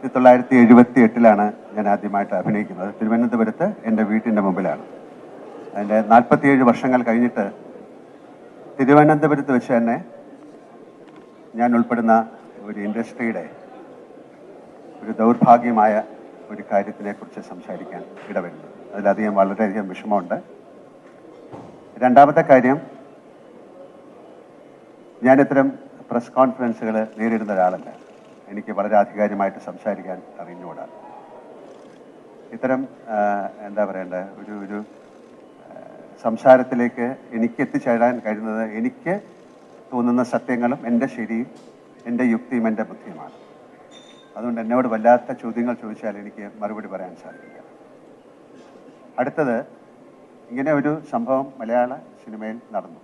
ആയിരത്തി തൊള്ളായിരത്തി എഴുപത്തി എട്ടിലാണ് ഞാൻ ആദ്യമായിട്ട് അഭിനയിക്കുന്നത്. തിരുവനന്തപുരത്ത് എന്റെ വീട്ടിന്റെ മുമ്പിലാണ്. അതിന്റെ നാൽപ്പത്തിയേഴ് വർഷങ്ങൾ കഴിഞ്ഞിട്ട് തിരുവനന്തപുരത്ത് വെച്ച് തന്നെ ഞാൻ ഉൾപ്പെടുന്ന ഒരു ഇൻഡസ്ട്രിയുടെ ഒരു ദൗർഭാഗ്യമായ ഒരു കാര്യത്തിനെ കുറിച്ച് സംസാരിക്കാൻ ഇടവരുന്നു. അതിലധികം വളരെയധികം വിഷമമുണ്ട്. രണ്ടാമത്തെ കാര്യം ഞാൻ ഇത്തരം പ്രസ് കോൺഫറൻസുകൾ നേരിടുന്ന ഒരാളല്ല. എനിക്ക് വളരെ ആധികാരികമായിട്ട് സംസാരിക്കാൻ അറിഞ്ഞുകൂടാ. ഇത്തരം എന്താ പറയണ്ട ഒരു ഒരു സംസാരത്തിലേക്ക് എനിക്ക് എത്തിച്ചേരാൻ കഴിയുന്നത് എനിക്ക് തോന്നുന്ന സത്യങ്ങളും എന്റെ ശരിയും എന്റെ യുക്തിയും എന്റെ ബുദ്ധിയുമാണ്. അതുകൊണ്ട് എന്നോട് വല്ലാത്ത ചോദ്യങ്ങൾ ചോദിച്ചാൽ എനിക്ക് മറുപടി പറയാൻ സാധിക്കില്ല. അടുത്തത് ഇങ്ങനെ ഒരു സംഭവം മലയാള സിനിമയിൽ നടന്നു.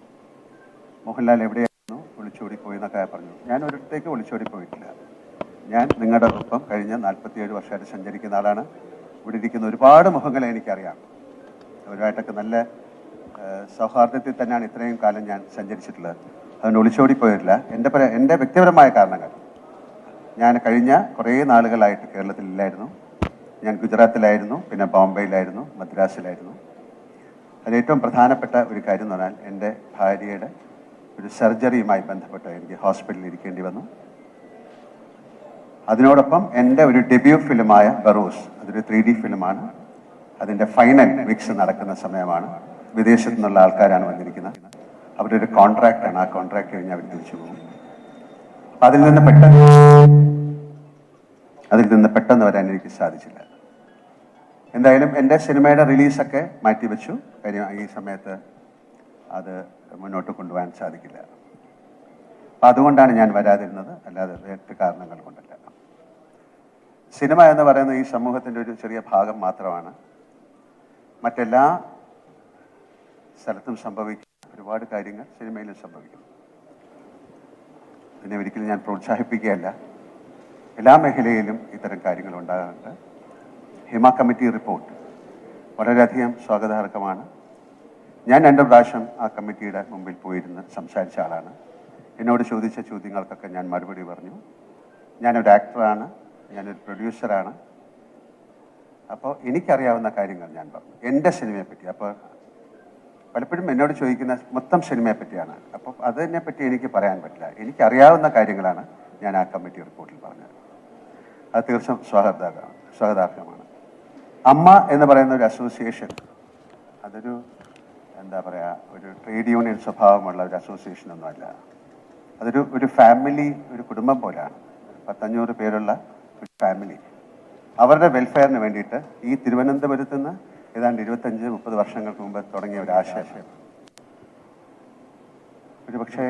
മോഹൻലാൽ എവിടെയായിരുന്നു? ഒളിച്ചോടി പോയി എന്നൊക്കെ പറഞ്ഞു. ഞാൻ ഒരിടത്തേക്ക് ഒളിച്ചോടി പോയിട്ടില്ല ഞാൻ നിങ്ങളുടെ ഒപ്പം കഴിഞ്ഞ നാൽപ്പത്തിയേഴ് വർഷമായിട്ട് സഞ്ചരിക്കുന്ന ആളാണ്. ഇവിടെ ഇരിക്കുന്ന ഒരുപാട് മുഖങ്ങളെ എനിക്കറിയാം. അവരുമായിട്ടൊക്കെ നല്ല സൗഹാർദ്ദത്തിൽ തന്നെയാണ് ഇത്രയും കാലം ഞാൻ സഞ്ചരിച്ചിട്ടുള്ളത്. അതുകൊണ്ട് ഒളിച്ചോടി പോയിട്ടില്ല. എന്റെ പര എന്റെ വ്യക്തിപരമായ കാരണങ്ങൾ. ഞാൻ കഴിഞ്ഞ കുറേ നാളുകളായിട്ട് കേരളത്തിലില്ലായിരുന്നു. ഞാൻ ഗുജറാത്തിലായിരുന്നു പിന്നെ ബോംബെയിലായിരുന്നു മദ്രാസിലായിരുന്നു. അതിലേറ്റവും പ്രധാനപ്പെട്ട ഒരു കാര്യം എന്ന് പറഞ്ഞാൽ എന്റെ ഭാര്യയുടെ ഒരു സർജറിയുമായി ബന്ധപ്പെട്ട് എനിക്ക് ഹോസ്പിറ്റലിൽ ഇരിക്കേണ്ടി വന്നു. അതിനോടൊപ്പം എന്റെ ഒരു ഡെബ്യൂ ഫിലിമായ ബറൂസ് അതൊരു ത്രീ ഡി ഫിലിമാണ് അതിന്റെ ഫൈനൽ മിക്സ് നടക്കുന്ന സമയമാണ്. വിദേശത്തു നിന്നുള്ള ആൾക്കാരാണ് വന്നിരിക്കുന്നത്. അവരുടെ ഒരു കോൺട്രാക്റ്റാണ് ആ കോൺട്രാക്ട് കഴിഞ്ഞ് അവർ തിരിച്ചു പോകും. അതിൽ നിന്ന് പെട്ടെന്ന് അതിൽ നിന്ന് പെട്ടെന്ന് വരാൻ എനിക്ക് സാധിച്ചില്ല. എന്തായാലും എന്റെ സിനിമയുടെ റിലീസൊക്കെ മാറ്റിവെച്ചു. കാര്യം ഈ സമയത്ത് അത് മുന്നോട്ട് കൊണ്ടുപോകാൻ സാധിക്കില്ല. അപ്പം അതുകൊണ്ടാണ് ഞാൻ വരാതിരുന്നത്. അല്ലാതെ വേറെ കാരണങ്ങൾ കൊണ്ടല്ല. സിനിമ എന്ന് പറയുന്നത് ഈ സമൂഹത്തിന്റെ ഒരു ചെറിയ ഭാഗം മാത്രമാണ്. മറ്റെല്ലാ സ്ഥലത്തും സംഭവിക്കുന്ന ഒരുപാട് കാര്യങ്ങൾ സിനിമയിലും സംഭവിക്കും. പിന്നെ ഒരിക്കലും ഞാൻ പ്രോത്സാഹിപ്പിക്കുകയല്ല. എല്ലാ മേഖലയിലും ഇത്തരം കാര്യങ്ങൾ ഉണ്ടാകാറുണ്ട്. ഹിമ കമ്മിറ്റി റിപ്പോർട്ട് വളരെയധികം സ്വാഗതാർഹമാണ്. ഞാൻ രണ്ട് പ്രാവശ്യം ആ കമ്മിറ്റിയുടെ മുമ്പിൽ പോയിരുന്ന് സംസാരിച്ച ആളാണ്. എന്നോട് ചോദിച്ച ചോദ്യങ്ങൾക്കൊക്കെ ഞാൻ മറുപടി പറഞ്ഞു. ഞാനൊരു ആക്ടറാണ് ഞാനൊരു പ്രൊഡ്യൂസറാണ് അപ്പോൾ എനിക്കറിയാവുന്ന കാര്യങ്ങൾ ഞാൻ പറഞ്ഞു. എന്റെ സിനിമയെപ്പറ്റി. അപ്പോൾ പലപ്പോഴും എന്നോട് ചോദിക്കുന്ന മൊത്തം സിനിമയെപ്പറ്റിയാണ്. അപ്പോൾ അതിനെപ്പറ്റി എനിക്ക് പറയാൻ പറ്റില്ല. എനിക്കറിയാവുന്ന കാര്യങ്ങളാണ് ഞാൻ ആ കമ്മിറ്റി റിപ്പോർട്ടിൽ പറഞ്ഞത്. അത് തീർച്ചയായും സ്വാഗതാർഹമാണ് സ്വാഗതാർഹമാണ്. അമ്മ എന്ന് പറയുന്ന ഒരു അസോസിയേഷൻ അതൊരു എന്താ പറയുക ഒരു ട്രേഡ് യൂണിയൻ സ്വഭാവമുള്ള ഒരു അസോസിയേഷൻ ഒന്നുമല്ല. അതൊരു ഒരു ഫാമിലി ഒരു കുടുംബം പോലെയാണ്. പത്തഞ്ഞൂറ് പേരുള്ള ഫാമിലി അവരുടെ വെൽഫെയറിന് വേണ്ടിയിട്ട് ഈ തിരുവനന്തപുരത്ത് നിന്ന് ഏതാണ്ട് ഇരുപത്തഞ്ച് മുപ്പത് വർഷങ്ങൾക്ക് മുമ്പ് തുടങ്ങിയ ഒരു ആശയം. ഒരു പക്ഷേ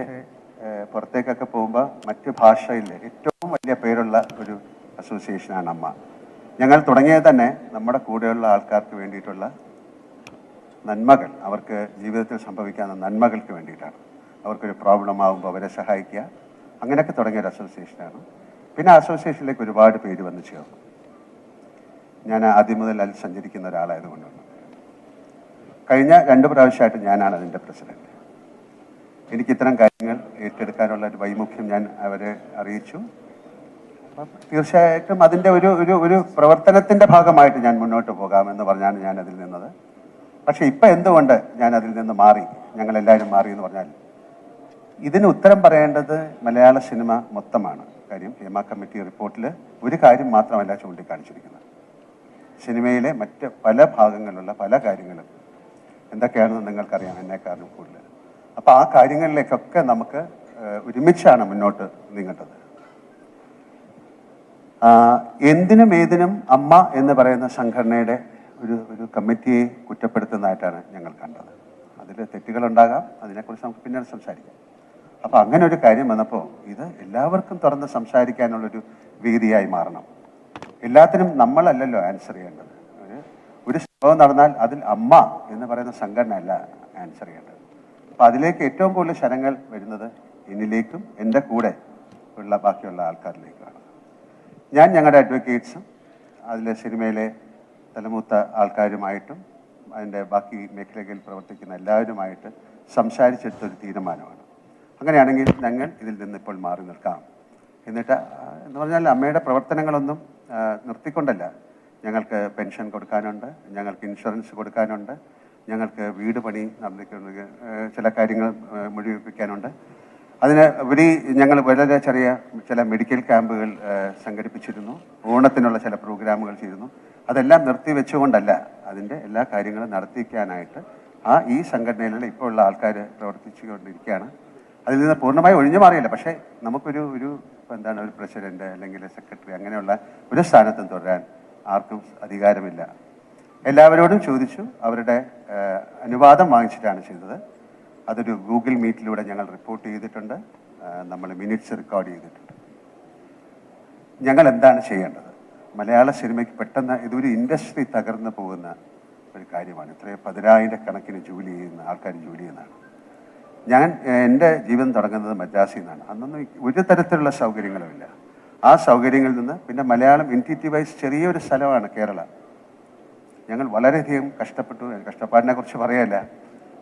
പുറത്തേക്കൊക്കെ പോകുമ്പോൾ മറ്റ് ഭാഷയിൽ ഏറ്റവും വലിയ പേരുള്ള ഒരു അസോസിയേഷനാണ് അമ്മ. ഞങ്ങൾ തുടങ്ങിയത് തന്നെ നമ്മുടെ കൂടെയുള്ള ആൾക്കാർക്ക് വേണ്ടിയിട്ടുള്ള നന്മകൾ. അവർക്ക് ജീവിതത്തിൽ സംഭവിക്കാവുന്ന നന്മകൾക്ക് വേണ്ടിയിട്ടാണ്. അവർക്കൊരു പ്രോബ്ലം ആകുമ്പോൾ അവരെ സഹായിക്കുക. അങ്ങനെയൊക്കെ തുടങ്ങിയ ഒരു അസോസിയേഷനാണ് പിന്നെ അസോസിയേഷനിലേക്ക് ഒരുപാട് പേര് വന്നു ചേർന്നു. ഞാൻ ആദ്യം മുതൽ അതിൽ സഞ്ചരിക്കുന്ന ഒരാളായതുകൊണ്ടാണ് കഴിഞ്ഞ രണ്ട് പ്രാവശ്യമായിട്ട് ഞാനാണ് അതിന്റെ പ്രസിഡന്റ്. എനിക്ക് ഇത്തരം കാര്യങ്ങൾ ഏറ്റെടുക്കാനുള്ള ഒരു വൈമുഖ്യം ഞാൻ അവരെ അറിയിച്ചു. തീർച്ചയായിട്ടും അതിന്റെ ഒരു ഒരു ഒരു പ്രവർത്തനത്തിന്റെ ഭാഗമായിട്ട് ഞാൻ മുന്നോട്ട് പോകാമെന്ന് പറഞ്ഞാണ് ഞാൻ അതിൽ നിന്നത്. പക്ഷെ ഇപ്പം എന്തുകൊണ്ട് ഞാൻ അതിൽ നിന്ന് മാറി? ഞങ്ങളെല്ലാവരും മാറി എന്ന് പറഞ്ഞാൽ ഇതിന് ഉത്തരം പറയേണ്ടത് മലയാള സിനിമ മൊത്തമാണ്. കാര്യം ഹേമ കമ്മിറ്റി റിപ്പോർട്ടിൽ ഒരു കാര്യം മാത്രമല്ല ചൂണ്ടിക്കാണിച്ചിരിക്കുന്നത്. സിനിമയിലെ മറ്റ് പല ഭാഗങ്ങളിലുള്ള പല കാര്യങ്ങളും എന്തൊക്കെയാണെന്ന് നിങ്ങൾക്കറിയാം എന്നെക്കാളും കൂടുതൽ. അപ്പോൾ ആ കാര്യങ്ങളിലേക്കൊക്കെ നമുക്ക് ഒരുമിച്ചാണ് മുന്നോട്ട് നീങ്ങേണ്ടത്. എന്തിനും ഏതിനും അമ്മ എന്ന് പറയുന്ന സംഘടനയുടെ ഒരു ഒരു കമ്മിറ്റിയെ കുറ്റപ്പെടുത്തുന്നതായിട്ടാണ് ഞങ്ങൾ കണ്ടത്. അതിൽ തെറ്റുകളുണ്ടാകാം അതിനെക്കുറിച്ച് നമുക്ക് പിന്നീട് സംസാരിക്കാം. അപ്പോൾ അങ്ങനെ ഒരു കാര്യം വന്നപ്പോൾ ഇത് എല്ലാവർക്കും തുറന്ന് സംസാരിക്കാനുള്ളൊരു വേദിയായി മാറണം. എല്ലാത്തിനും നമ്മളല്ലല്ലോ ആൻസർ ചെയ്യേണ്ടത്. ഒരു ഒരു സംഭവം നടന്നാൽ അതിൽ അമ്മ എന്ന് പറയുന്ന സംഘടന അല്ല ആൻസർ ചെയ്യേണ്ടത്. അപ്പോൾ അതിലേക്ക് ഏറ്റവും കൂടുതൽ ശരങ്ങൾ വരുന്നത് എന്നിലേക്കും എന്റെ കൂടെ ഉള്ള ബാക്കിയുള്ള ആൾക്കാരിലേക്കാണ് ഞാൻ ഞങ്ങളുടെ അഡ്വക്കേറ്റ്സും അതിലെ സിനിമയിലെ തലമൂത്ത ആൾക്കാരുമായിട്ടും അതിന്റെ ബാക്കി മേഖലകളിൽ പ്രവർത്തിക്കുന്ന എല്ലാവരുമായിട്ട് സംസാരിച്ചെടുത്തൊരു തീരുമാനമാണ്. അങ്ങനെയാണെങ്കിൽ ഞങ്ങൾ ഇതിൽ നിന്ന് ഇപ്പോൾ മാറി നിൽക്കാം. എന്നിട്ട് എന്ന് പറഞ്ഞാൽ അമ്മയുടെ പ്രവർത്തനങ്ങളൊന്നും നിർത്തിക്കൊണ്ടല്ല. ഞങ്ങൾക്ക് പെൻഷൻ കൊടുക്കാനുണ്ട് ഞങ്ങൾക്ക് ഇൻഷുറൻസ് കൊടുക്കാനുണ്ട് ഞങ്ങൾക്ക് വീട് പണി നടന്നിട്ടുണ്ട് ചില കാര്യങ്ങൾ മുഴുവിപ്പിക്കാനുണ്ട്. അതിന് ഉപരി ഞങ്ങൾ വളരെ ചെറിയ ചില മെഡിക്കൽ ക്യാമ്പുകൾ സംഘടിപ്പിച്ചിരുന്നു. ഓണത്തിനുള്ള ചില പ്രോഗ്രാമുകൾ ചെയ്തിരുന്നു. അതെല്ലാം നിർത്തിവെച്ചുകൊണ്ടല്ല അതിന്റെ എല്ലാ കാര്യങ്ങളും നടത്തിക്കാനായിട്ട് ആ ഈ സംഘടനയിലുള്ള ഇപ്പോൾ ഉള്ള ആൾക്കാർ പ്രവർത്തിച്ചുകൊണ്ടിരിക്കുകയാണ്. അതിൽ നിന്ന് പൂർണമായി ഒഴിഞ്ഞു മാറിയില്ല. പക്ഷേ നമുക്കൊരു ഒരു എന്താണ് ഒരു പ്രസിഡന്റ് അല്ലെങ്കിൽ സെക്രട്ടറി അങ്ങനെയുള്ള ഒരു സ്ഥാനത്തും തുടരാൻ ആർക്കും അധികാരമില്ല. എല്ലാവരോടും ചോദിച്ചു അവരുടെ അനുവാദം വാങ്ങിച്ചിട്ടാണ് ചെയ്തത്. അതൊരു ഗൂഗിൾ മീറ്റിലൂടെ ഞങ്ങൾ റിപ്പോർട്ട് ചെയ്തിട്ടുണ്ട്. നമ്മൾ മിനിറ്റ്സ് റെക്കോർഡ് ചെയ്തിട്ടുണ്ട്. ഞങ്ങൾ എന്താണ് ചെയ്യേണ്ടത്? മലയാള സിനിമയ്ക്ക് പെട്ടെന്ന് ഇതൊരു ഇൻഡസ്ട്രി തകർന്നു പോകുന്ന ഒരു കാര്യമാണ്. ഇത്രയും പതിനായിരക്കണക്കിന് ജോലി ചെയ്യുന്ന ആൾക്കാർ ജോലി ചെയ്യുന്നതാണ്. ഞാൻ എന്റെ ജീവിതം തുടങ്ങുന്നത് മദ്രാസിൽ നിന്നാണ്. അന്നൊന്നും ഒരു തരത്തിലുള്ള സൗകര്യങ്ങളുമില്ല. ആ സൗകര്യങ്ങളിൽ നിന്ന് പിന്നെ മലയാളം ഇന്റിറ്റി വൈസ് ചെറിയൊരു സ്ഥലമാണ് കേരള. ഞങ്ങൾ വളരെയധികം കഷ്ടപ്പെട്ടു. കഷ്ടപ്പാടിനെ കുറിച്ച് പറയല്ല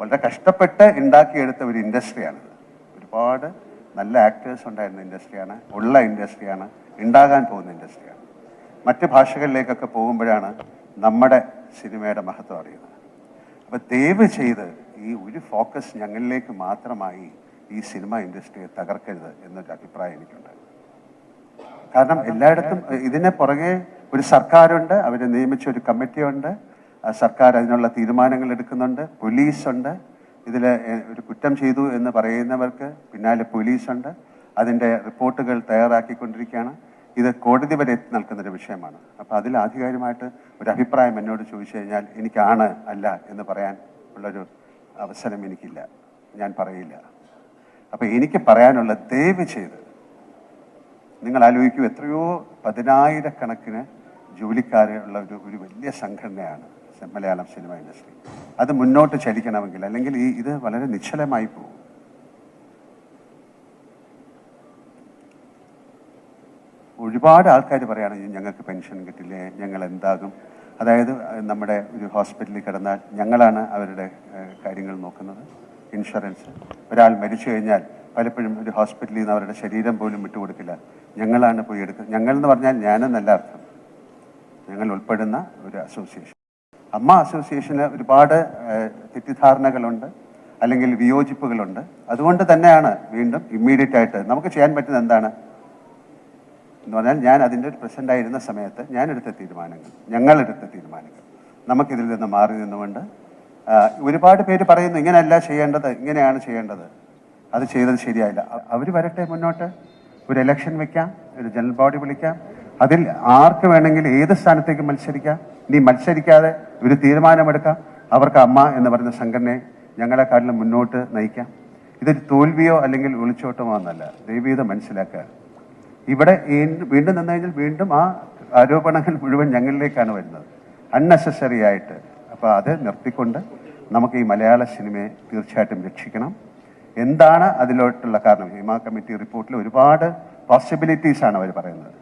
വളരെ കഷ്ടപ്പെട്ട് ഉണ്ടാക്കിയെടുത്ത ഒരു ഇൻഡസ്ട്രിയാണിത്. ഒരുപാട് നല്ല ആക്ടേഴ്സ് ഉണ്ടായിരുന്ന ഇൻഡസ്ട്രിയാണ്. ഉള്ള ഇൻഡസ്ട്രിയാണ്. ഉണ്ടാകാൻ പോകുന്ന ഇൻഡസ്ട്രിയാണ്. മറ്റ് ഭാഷകളിലേക്കൊക്കെ പോകുമ്പോഴാണ് നമ്മുടെ സിനിമയുടെ മഹത്വം അറിയുന്നത്. അപ്പോൾ ദയവ് ചെയ്ത് ഈ ഒരു ഫോക്കസ് ഞങ്ങളിലേക്ക് മാത്രമായി ഈ സിനിമ ഇൻഡസ്ട്രിയെ തകർക്കരുത് എന്നൊരു അഭിപ്രായം എനിക്കുണ്ട്. കാരണം എല്ലായിടത്തും ഇതിനെ പുറകെ ഒരു സർക്കാരുണ്ട് അവരെ നിയമിച്ച ഒരു കമ്മിറ്റിയുണ്ട് സർക്കാർ അതിനുള്ള തീരുമാനങ്ങൾ എടുക്കുന്നുണ്ട് പോലീസുണ്ട്. ഇതിൽ ഒരു കുറ്റം ചെയ്തു എന്ന് പറയുന്നവർക്ക് പിന്നാലെ പോലീസുണ്ട്. അതിന്റെ റിപ്പോർട്ടുകൾ തയ്യാറാക്കിക്കൊണ്ടിരിക്കുകയാണ്. ഇത് കോടതി വരെ എത്തി നിൽക്കുന്നൊരു വിഷയമാണ്. അപ്പോൾ അതിൽ ആധികാരികമായിട്ട് ഒരു അഭിപ്രായം എന്നോട് ചോദിച്ചു കഴിഞ്ഞാൽ എനിക്കാണ് അല്ല എന്ന് പറയാൻ ഉള്ളൊരു അവസരം എനിക്കില്ല. ഞാൻ പറയില്ല. അപ്പം എനിക്ക് പറയാനുള്ള ദയവ് ചെയ്ത് നിങ്ങൾ ആലോചിക്കൂ എത്രയോ പതിനായിരക്കണക്കിന് ജോലിക്കാരുള്ള ഒരു ഒരു വലിയ സംഘടനയാണ് മലയാളം സിനിമ ഇൻഡസ്ട്രി. അത് മുന്നോട്ട് ചലിക്കണമെങ്കിൽ അല്ലെങ്കിൽ ഈ ഇത് വളരെ നിശ്ചലമായി പോകും. ഒരുപാട് ആൾക്കാർ പറയുകയാണെങ്കിൽ ഞങ്ങൾക്ക് പെൻഷൻ കിട്ടില്ലേ? ഞങ്ങൾ എന്താകും? അതായത് നമ്മുടെ ഒരു ഹോസ്പിറ്റലിൽ കിടന്നാൽ ഞങ്ങളാണ് അവരുടെ കാര്യങ്ങൾ നോക്കുന്നത്. ഇൻഷുറൻസ്. ഒരാൾ മരിച്ചു കഴിഞ്ഞാൽ പലപ്പോഴും ഒരു ഹോസ്പിറ്റലിൽ നിന്ന് അവരുടെ ശരീരം പോലും വിട്ടുകൊടുക്കില്ല. ഞങ്ങളാണ് പോയി എടുക്കുന്നത് ഞങ്ങൾ എന്ന് പറഞ്ഞാൽ ഞാനെന്നല്ല അർത്ഥം. ഞങ്ങൾ ഉൾപ്പെടുന്ന ഒരു അസോസിയേഷൻ. അമ്മ അസോസിയേഷന് ഒരുപാട് തെറ്റിദ്ധാരണകളുണ്ട് അല്ലെങ്കിൽ വിയോജിപ്പുകളുണ്ട്. അതുകൊണ്ട് തന്നെയാണ് വീണ്ടും ഇമ്മീഡിയറ്റ് ആയിട്ട് നമുക്ക് ചെയ്യാൻ പറ്റുന്ന എന്താണ്? എന്ന് പറഞ്ഞാൽ ഞാൻ അതിന്റെ ഒരു ആയിരുന്ന സമയത്ത് ഞാൻ എടുത്ത തീരുമാനങ്ങൾ ഞങ്ങൾ എടുത്ത തീരുമാനങ്ങൾ നമുക്കിതിൽ നിന്ന് മാറി നിന്നുകൊണ്ട് ഒരുപാട് പേര് പറയുന്നു ഇങ്ങനെയല്ല ചെയ്യേണ്ടത് ഇങ്ങനെയാണ് ചെയ്യേണ്ടത്. അത് ചെയ്തത് ശരിയായില്ല. അവർ വരട്ടെ മുന്നോട്ട്. ഒരു ഇലക്ഷൻ വെക്കാം ഒരു ജനറൽ ബോഡി വിളിക്കാം. അതിൽ ആർക്ക് വേണമെങ്കിൽ ഏത് സ്ഥാനത്തേക്ക് മത്സരിക്കാം നീ മത്സരിക്കാതെ ഒരു തീരുമാനമെടുക്കാം. അവർക്ക് അമ്മ എന്ന് പറയുന്ന സംഘടനയെ ഞങ്ങളെക്കാട്ടിലും മുന്നോട്ട് നയിക്കാം. ഇതൊരു തോൽവിയോ അല്ലെങ്കിൽ ഒളിച്ചോട്ടമോ എന്നല്ല ദൈവീത മനസ്സിലാക്കുക. ഇവിടെ വീണ്ടും നിന്ന് കഴിഞ്ഞാൽ വീണ്ടും ആ ആരോപണങ്ങൾ മുഴുവൻ ഞങ്ങളിലേക്കാണ് വരുന്നത്. അൺനെസസറി ആയിട്ട്. അപ്പോൾ അത് നിർത്തിക്കൊണ്ട് നമുക്ക് ഈ മലയാള സിനിമയെ തീർച്ചയായിട്ടും രക്ഷിക്കണം. എന്താണ് അതിലോട്ടുള്ള കാരണം? ഹിമ കമ്മിറ്റി റിപ്പോർട്ടിൽ ഒരുപാട് പോസിബിലിറ്റീസ് ആണ് അവർ പറയുന്നത്.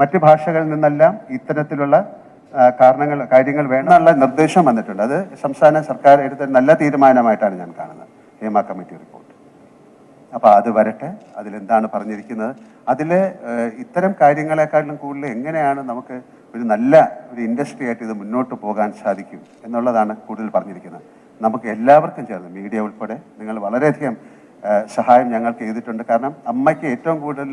മറ്റ് ഭാഷകളിൽ നിന്നെല്ലാം ഇത്തരത്തിലുള്ള കാരണങ്ങൾ കാര്യങ്ങൾ വേണമെന്നുള്ള നിർദ്ദേശം വന്നിട്ടുണ്ട്. അത് സംസ്ഥാന സർക്കാർ എടുത്ത നല്ല തീരുമാനമായിട്ടാണ് ഞാൻ കാണുന്നത്. Hema committee report. അപ്പോൾ അത് വരട്ടെ. അതിലെന്താണ് പറഞ്ഞിരിക്കുന്നത്? അതിൽ ഇത്തരം കാര്യങ്ങളെക്കാളും കൂടുതൽ എങ്ങനെയാണ് നമുക്ക് ഒരു നല്ല ഒരു ഇൻഡസ്ട്രി ആയിട്ട് ഇത് മുന്നോട്ട് പോകാൻ സാധിക്കും എന്നുള്ളതാണ് കൂടുതൽ പറഞ്ഞിരിക്കുന്നത്. നമുക്ക് എല്ലാവർക്കും ചേർന്ന് മീഡിയ ഉൾപ്പെടെ നിങ്ങൾ വളരെയധികം സഹായം ഞങ്ങൾക്ക് ചെയ്തിട്ടുണ്ട്. കാരണം അമ്മയ്ക്ക് ഏറ്റവും കൂടുതൽ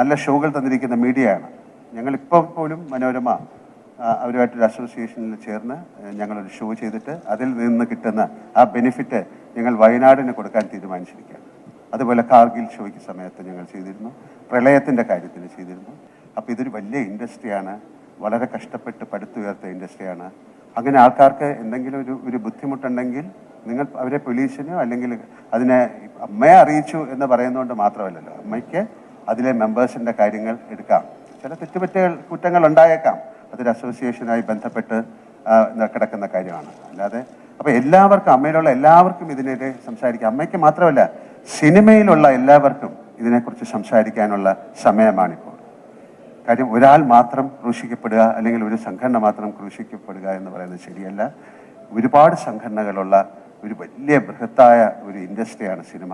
നല്ല ഷോകൾ തന്നിരിക്കുന്ന മീഡിയയാണ്. ഞങ്ങളിപ്പോൾ പോലും മനോരമ അവരുമായിട്ട് അവരുമായിട്ടൊരു അസോസിയേഷനിൽ ചേർന്ന് ഞങ്ങളൊരു ഷോ ചെയ്തിട്ട് അതിൽ നിന്ന് കിട്ടുന്ന ആ ബെനിഫിറ്റ് ഞങ്ങൾ വയനാടിന് കൊടുക്കാൻ തീരുമാനിച്ചിരിക്കുകയാണ്. അതുപോലെ കാർഗിൽ ഷോയ്ക്ക് സമയത്ത് ഞങ്ങൾ ചെയ്തിരുന്നു. പ്രളയത്തിന്റെ കാര്യത്തിൽ ചെയ്തിരുന്നു. അപ്പോൾ ഇതൊരു വലിയ ഇൻഡസ്ട്രിയാണ്. വളരെ കഷ്ടപ്പെട്ട് പടുത്തുയർത്ത ഇൻഡസ്ട്രിയാണ്. അങ്ങനെ ആൾക്കാർക്ക് എന്തെങ്കിലും ഒരു ഒരു ബുദ്ധിമുട്ടുണ്ടെങ്കിൽ നിങ്ങൾ അവരെ പോലീസിനോ അല്ലെങ്കിൽ അതിനെ അമ്മയെ അറിയിച്ചു എന്ന് പറയുന്നതുകൊണ്ട് മാത്രമല്ലല്ലോ. അമ്മയ്ക്ക് അതിലെ മെമ്പേഴ്സിന്റെ കാര്യങ്ങൾ എടുക്കാം. ചില തെറ്റുപറ്റുകൾ കുറ്റങ്ങൾ ഉണ്ടായേക്കാം. അതൊരു അസോസിയേഷനായി ബന്ധപ്പെട്ട് കിടക്കുന്ന കാര്യമാണ്. അല്ലാതെ അപ്പോൾ എല്ലാവർക്കും അമ്മയിലുള്ള എല്ലാവർക്കും ഇതിനെതിരെ സംസാരിക്കാം. അമ്മയ്ക്ക് മാത്രമല്ല സിനിമയിലുള്ള എല്ലാവർക്കും ഇതിനെക്കുറിച്ച് സംസാരിക്കാനുള്ള സമയമാണിപ്പോൾ. കാര്യം ഒരാൾ മാത്രം ക്രൂശിക്കപ്പെടുക അല്ലെങ്കിൽ ഒരു സംഘടന മാത്രം ക്രൂശിക്കപ്പെടുക എന്ന് പറയുന്നത് ശരിയല്ല. ഒരുപാട് സംഘടനകളുള്ള ഒരു വലിയ ബൃഹത്തായ ഒരു ഇൻഡസ്ട്രിയാണ് സിനിമ.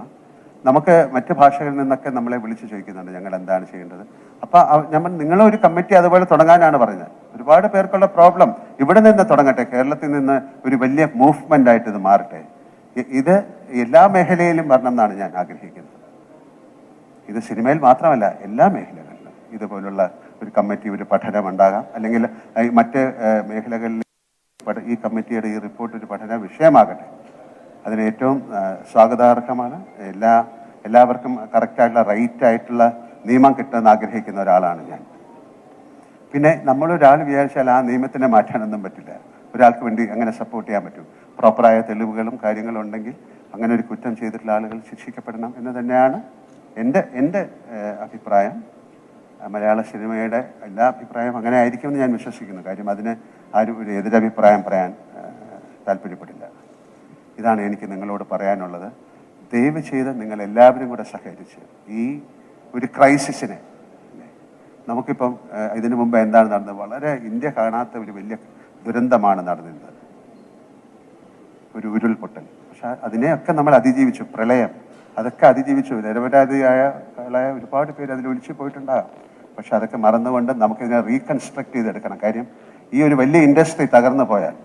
നമുക്ക് മറ്റ് ഭാഷകളിൽ നിന്നൊക്കെ നമ്മളെ വിളിച്ച് ചോദിക്കുന്നുണ്ട് ഞങ്ങൾ എന്താണ് ചെയ്യേണ്ടത്? അപ്പോൾ നമ്മൾ നിങ്ങളെ ഒരു കമ്മിറ്റി അതുപോലെ തുടങ്ങാനാണ് പറഞ്ഞത്. ഒരുപാട് പേർക്കുള്ള പ്രോബ്ലം ഇവിടെ നിന്ന് തുടങ്ങട്ടെ. കേരളത്തിൽ നിന്ന് ഒരു വലിയ മൂവ്മെന്റ് ആയിട്ട് ഇത് മാറട്ടെ. ഇത് എല്ലാ മേഖലയിലും വരണം എന്നാണ് ഞാൻ ആഗ്രഹിക്കുന്നത്. ഇത് സിനിമയിൽ മാത്രമല്ല എല്ലാ മേഖലകളിലും. ഇതുപോലുള്ള ഒരു കമ്മിറ്റി ഒരു പഠനം ഉണ്ടാകാം. അല്ലെങ്കിൽ മറ്റ് മേഖലകളിൽ ഈ കമ്മിറ്റിയുടെ ഈ റിപ്പോർട്ട് ഒരു പഠന വിഷയമാകട്ടെ. അതിന് ഏറ്റവും സ്വാഗതാർഹമാണ് എല്ലാ എല്ലാവർക്കും കറക്റ്റായിട്ടുള്ള റൈറ്റ് ആയിട്ടുള്ള നിയമം കിട്ടുമെന്ന് ആഗ്രഹിക്കുന്ന ഒരാളാണ് ഞാൻ. പിന്നെ നമ്മളൊരാൾ വിചാരിച്ചാൽ ആ നിയമത്തിനെ മാറ്റാനൊന്നും പറ്റില്ല. ഒരാൾക്ക് വേണ്ടി അങ്ങനെ സപ്പോർട്ട് ചെയ്യാൻ പറ്റും. പ്രോപ്പറായ തെളിവുകളും കാര്യങ്ങളും ഉണ്ടെങ്കിൽ അങ്ങനെ ഒരു കുറ്റം ചെയ്തിട്ടുള്ള ആളുകൾ ശിക്ഷിക്കപ്പെടണം എന്ന് തന്നെയാണ് എന്റെ എന്റെ അഭിപ്രായം. മലയാള സിനിമയുടെ എല്ലാ അഭിപ്രായവും അങ്ങനെ ആയിരിക്കുമെന്ന് ഞാൻ വിശ്വസിക്കുന്നു. കാര്യം അതിന് ആരും ഒരു എതിരഭിപ്രായം പറയാൻ താല്പര്യപ്പെടില്ല. ഇതാണ് എനിക്ക് നിങ്ങളോട് പറയാനുള്ളത്. ദയവ് ചെയ്ത് നിങ്ങൾ എല്ലാവരും കൂടെ സഹകരിച്ച് ഈ ഒരു ക്രൈസിസിനെ നമുക്കിപ്പം ഇതിനു മുമ്പ് എന്താണ് നടന്നത്? വളരെ ഇന്ത്യ കാണാത്ത ഒരു വലിയ ദുരന്തമാണ് നടന്നിരുന്നത് ഒരു ഉരുൾപൊട്ടൽ. പക്ഷെ അതിനെയൊക്കെ നമ്മൾ അതിജീവിച്ചു. പ്രളയം. അതൊക്കെ അതിജീവിച്ചു. നിരപരാധിയായ ഒരുപാട് പേര് അതിൽ ഒഴിച്ചു പോയിട്ടുണ്ടാകാം. പക്ഷെ അതൊക്കെ മറന്നുകൊണ്ട് നമുക്കിതിനെ റീകൺസ്ട്രക്ട് ചെയ്തെടുക്കണം. കാര്യം ഈ ഒരു വലിയ ഇൻഡസ്ട്രി തകർന്നു പോയാൽ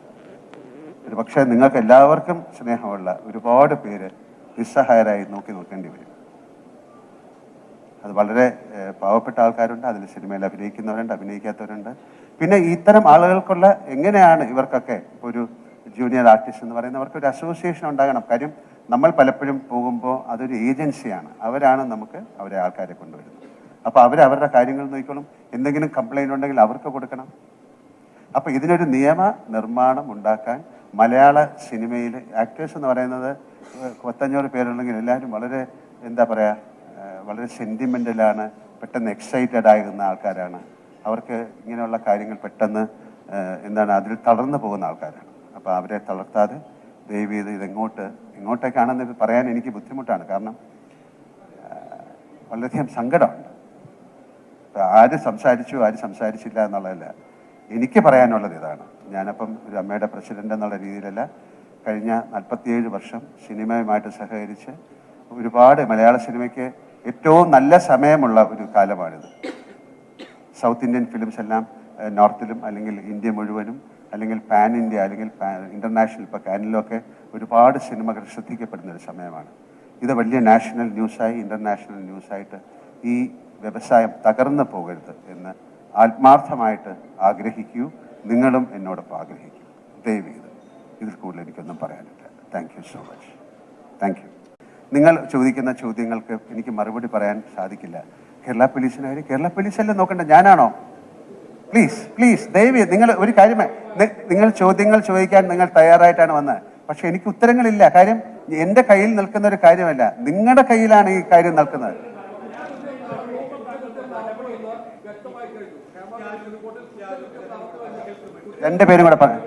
ഒരു പക്ഷേ നിങ്ങൾക്ക് എല്ലാവർക്കും സ്നേഹമുള്ള ഒരുപാട് പേര് നിസ്സഹായരായി നോക്കി നിൽക്കേണ്ടി വരും. അത് വളരെ പാവപ്പെട്ട ആൾക്കാരുണ്ട്. അതിൽ സിനിമയിൽ അഭിനയിക്കുന്നവരുണ്ട് അഭിനയിക്കാത്തവരുണ്ട്. പിന്നെ ഇത്തരം ആളുകൾക്കുള്ള എങ്ങനെയാണ് ഇവർക്കൊക്കെ ഒരു ജൂനിയർ ആർട്ടിസ്റ്റ് എന്ന് പറയുന്നവർക്ക് ഒരു അസോസിയേഷൻ ഉണ്ടാകണം. കാര്യം നമ്മൾ പലപ്പോഴും പോകുമ്പോൾ അതൊരു ഏജൻസിയാണ് അവരാണ് നമുക്ക് അവരെ ആൾക്കാരെ കൊണ്ടുവരുന്നത്. അപ്പോൾ അവർ അവരുടെ കാര്യങ്ങൾ നോക്കിക്കോളും. എന്തെങ്കിലും കംപ്ലൈന്റ് ഉണ്ടെങ്കിൽ അവർക്ക് കൊടുക്കണം. അപ്പോൾ ഇതിനൊരു നിയമ നിർമ്മാണം ഉണ്ടാക്കാൻ മലയാള സിനിമയിൽ ആക്ടേഴ്സ് എന്ന് പറയുന്നത് കൊത്തഞ്ഞൂറ് പേരുണ്ടെങ്കിൽ എല്ലാവരും വളരെ എന്താ പറയുക വളരെ സെന്റിമെന്റലാണ് പെട്ടെന്ന് എക്സൈറ്റഡ് ആകുന്ന ആൾക്കാരാണ്. അവർക്ക് ഇങ്ങനെയുള്ള കാര്യങ്ങൾ പെട്ടെന്ന് എന്താണ് അതിൽ തളർന്നു പോകുന്ന ആൾക്കാരാണ്. അപ്പൊ അവരെ തളർത്താതെ ദയവ് ചെയ്ത് ഇതെങ്ങോട്ട് ഇങ്ങോട്ടേക്കാണെന്ന് ഇത് പറയാൻ എനിക്ക് ബുദ്ധിമുട്ടാണ്. കാരണം വളരെയധികം സങ്കടമുണ്ട്. ഇപ്പൊ ആര് സംസാരിച്ചു ആര് സംസാരിച്ചില്ല എന്നുള്ളതല്ല. എനിക്ക് പറയാനുള്ളത് ഇതാണ്. ഞാനപ്പം ഒരു അമ്മയുടെ പ്രസിഡന്റ് എന്നുള്ള രീതിയിലല്ല കഴിഞ്ഞ നാൽപ്പത്തിയേഴ് വർഷം സിനിമയുമായിട്ട് സഹകരിച്ച് ഒരുപാട് മലയാള സിനിമയ്ക്ക് ഏറ്റവും നല്ല സമയമുള്ള ഒരു കാലമാണിത്. സൗത്ത് ഇന്ത്യൻ ഫിലിംസ് എല്ലാം നോർത്തിലും അല്ലെങ്കിൽ ഇന്ത്യ മുഴുവനും അല്ലെങ്കിൽ പാൻ ഇന്ത്യ അല്ലെങ്കിൽ ഇന്റർനാഷണൽ ഇപ്പോൾ കാനിലൊക്കെ ഒരുപാട് സിനിമകൾ ശ്രദ്ധിക്കപ്പെടുന്ന ഒരു സമയമാണ്. ഇത് വലിയ നാഷണൽ ന്യൂസായി ഇന്റർനാഷണൽ ന്യൂസായിട്ട് ഈ വ്യവസായം തകർന്നു പോകരുത് എന്ന് ആത്മാർത്ഥമായിട്ട് ആഗ്രഹിക്കൂ. നിങ്ങളും എന്നോടൊപ്പം ആഗ്രഹിക്കൂ. ദയവ് ചെയ്ത് ഇതിൽ കൂടുതൽ എനിക്കൊന്നും പറയാനില്ല. Thank you so much thank you നിങ്ങൾ ചോദിക്കുന്ന ചോദ്യങ്ങൾക്ക് എനിക്ക് മറുപടി പറയാൻ സാധിക്കില്ല. കേരള പോലീസിനായി കേരള പോലീസല്ലേ നോക്കണ്ട? ഞാനാണോ? പ്ലീസ് പ്ലീസ് ദയവ് നിങ്ങൾ ഒരു കാര്യമേ നിങ്ങൾ ചോദ്യങ്ങൾ ചോദിക്കാൻ നിങ്ങൾ തയ്യാറായിട്ടാണ് വന്നത് പക്ഷെ എനിക്ക് ഉത്തരങ്ങളില്ല. കാര്യം എന്റെ കയ്യിൽ നിൽക്കുന്ന ഒരു കാര്യമല്ല. നിങ്ങളുടെ കയ്യിലാണ് ഈ കാര്യം നിൽക്കുന്നത്. രണ്ടുപേരും കൂടെ പറഞ്ഞു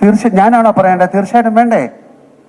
തീർച്ച തീർച്ചയായും ഞാനാണോ പറയേണ്ടത്? തീർച്ചയായിട്ടും വേണ്ടേ?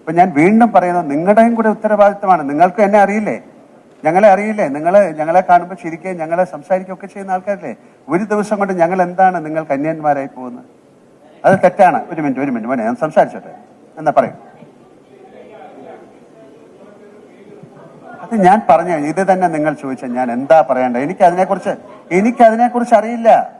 അപ്പൊ ഞാൻ വീണ്ടും പറയുന്നത് നിങ്ങളുടെയും കൂടെ ഉത്തരവാദിത്തമാണ്. നിങ്ങൾക്ക് എന്നെ അറിയില്ലേ? ഞങ്ങളെ അറിയില്ലേ? നിങ്ങൾ ഞങ്ങളെ കാണുമ്പോൾ ചിരിക്കുകയും ഞങ്ങളെ സംസാരിക്കുകയും ഒക്കെ ചെയ്യുന്ന ആൾക്കാരില്ലേ? ഒരു ദിവസം കൊണ്ട് ഞങ്ങൾ എന്താണ് നിങ്ങൾ കന്യന്മാരായി പോകുന്നത്? അത് തെറ്റാണ്. ഒരു മിനിറ്റ് ഒരു മിനിറ്റ്. മോനെ ഞാൻ സംസാരിച്ചോട്ടെ. എന്നാ പറയും. അത് ഞാൻ പറഞ്ഞു ഇത് തന്നെ നിങ്ങൾ ചോദിച്ചാൽ ഞാൻ എന്താ പറയേണ്ടത്? എനിക്ക് അതിനെക്കുറിച്ച് എനിക്ക് അതിനെക്കുറിച്ച് അറിയില്ല.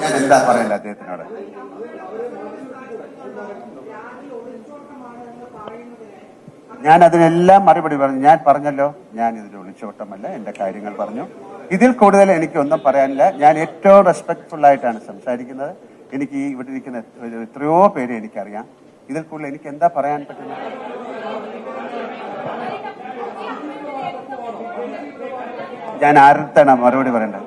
ഞാൻ എന്താ പറയണ്ട അദ്ദേഹത്തിനോട്? ഞാൻ അതിനെല്ലാം മറുപടി പറഞ്ഞു. ഞാൻ പറഞ്ഞല്ലോ ഞാൻ ഇതിൽ ഒളിച്ചോട്ടമല്ല എന്റെ കാര്യങ്ങൾ പറഞ്ഞു. ഇതിൽ കൂടുതൽ എനിക്ക് ഒന്നും പറയാനില്ല. ഞാൻ ഏറ്റവും റെസ്പെക്ട്ഫുൾ ആയിട്ടാണ് സംസാരിക്കുന്നത്. എനിക്ക് ഇവിടെ ഇരിക്കുന്ന എത്രയോ പേര് എനിക്കറിയാം. ഇതിൽ കൂടുതൽ എനിക്ക് എന്താ പറയാൻ പറ്റുന്നത്? ഞാൻ ആരുടെ മറുപടി പറയണ്ടത്?